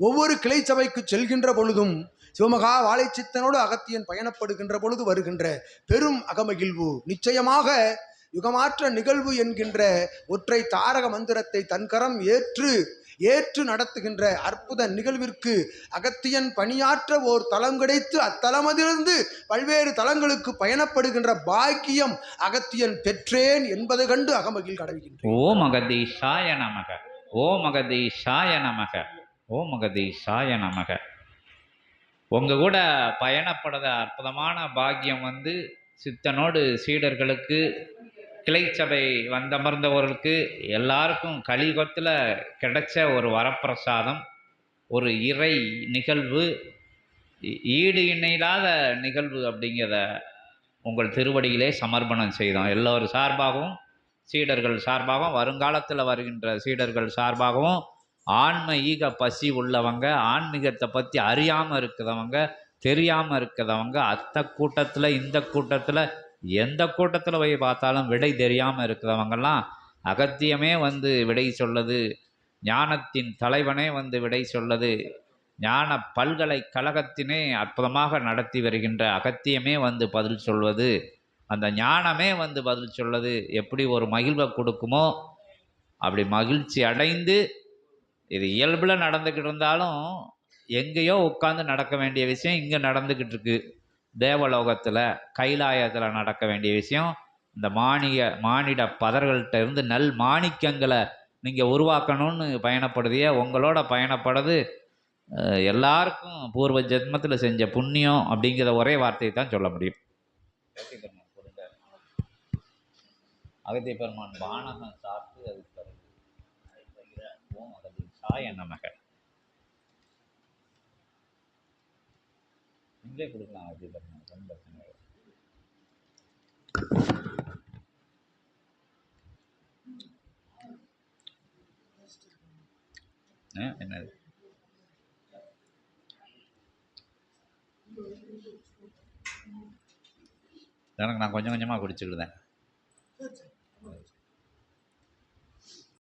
ஒவ்வொரு கிளை சபைக்கு செல்கின்ற பொழுதும் சிவமகா வாழைச்சித்தனோடு அகத்தியன் பயணப்படுகின்ற பொழுது வருகின்ற பெரும் அகமகிழ்வு. நிச்சயமாக யுகமாற்ற நிகழ்வு என்கின்ற ஒற்றை தாரக மந்திரத்தை தன்கரம் ஏற்று ஏற்று நடத்துகின்ற அற்புத நிகழ்விற்கு அகத்தியன் பணியாற்ற ஓர் தலம் கிடைத்து அத்தலமதிலிருந்து பல்வேறு தலங்களுக்கு பயணப்படுகின்ற பாக்கியம் அகத்தியன் பெற்றேன் என்பதை கண்டு அகமகிழ் கடவுகின்றேன் ஓம் அகதீஷாய நமக. ஓமகதி சாய நமக. ஓமகதி சாய நமக. உங்கள் கூட பயணப்படுற அற்புதமான பாக்கியம் வந்து சித்தனோடு சீடர்களுக்கு கிளைச்சபை வந்தமர்ந்தவர்களுக்கு எல்லாருக்கும் கலியுகத்தில் கிடைச்ச ஒரு வரப்பிரசாதம் ஒரு இறை நிகழ்வு ஈடு இணையில்லாத நிகழ்வு அப்படிங்கிறத உங்கள் திருவடியிலே சமர்ப்பணம் செய்தோம். எல்லோரும் சார்பாகவும் சீடர்கள் சார்பாகவும் வருங்காலத்தில் வருகின்ற சீடர்கள் சார்பாகவும் ஆன்ம ஈக பசி உள்ளவங்க ஆன்மீகத்தை பற்றி அறியாமல் இருக்கிறவங்க தெரியாமல் இருக்கிறவங்க அத்த கூட்டத்தில் இந்த கூட்டத்தில் எந்த கூட்டத்தில் போய் பார்த்தாலும் விடை தெரியாமல் இருக்கிறவங்கெல்லாம் அகத்தியமே வந்து விடை சொல்லுது. ஞானத்தின் தலைவனே வந்து விடை சொல்லுது. ஞான பல்கலைக்கழகத்தினே அற்புதமாக நடத்தி வருகின்ற அகத்தியமே வந்து பதில் சொல்வது. அந்த ஞானமே வந்து பதில் சொல்லுது. எப்படி ஒரு மகிழ்வை கொடுக்குமோ அப்படி மகிழ்ச்சி அடைந்து இது இயல்பில் நடந்துக்கிட்டு இருந்தாலும் எங்கேயோ உட்காந்து நடக்க வேண்டிய விஷயம் இங்கே நடந்துக்கிட்டு இருக்கு. தேவலோகத்தில் கைலாயத்தில் நடக்க வேண்டிய விஷயம் இந்த மானிய மானிட பதர்கள்ட்ட இருந்து நல் மாணிக்கங்களை நீங்கள் உருவாக்கணும்னு பயணப்படுதிய உங்களோட பயணப்படுறது எல்லாருக்கும் பூர்வ ஜென்மத்தில் செஞ்ச புண்ணியம் அப்படிங்கிற ஒரே வார்த்தையை தான் சொல்ல முடியும். அகத்திய பெருமான் வானகம் சாப்பிட்டு அது பிறகு ஓம் அகதி சாய நமக நீங்களே கொடுக்கலாம் அகத்திய பெருமான் ஒன்றும் பிரச்சனை இல்லை ஆ, என்னது? எனக்கு நான் கொஞ்சம் கொஞ்சமாக குடிச்சுக்கிடுதேன்.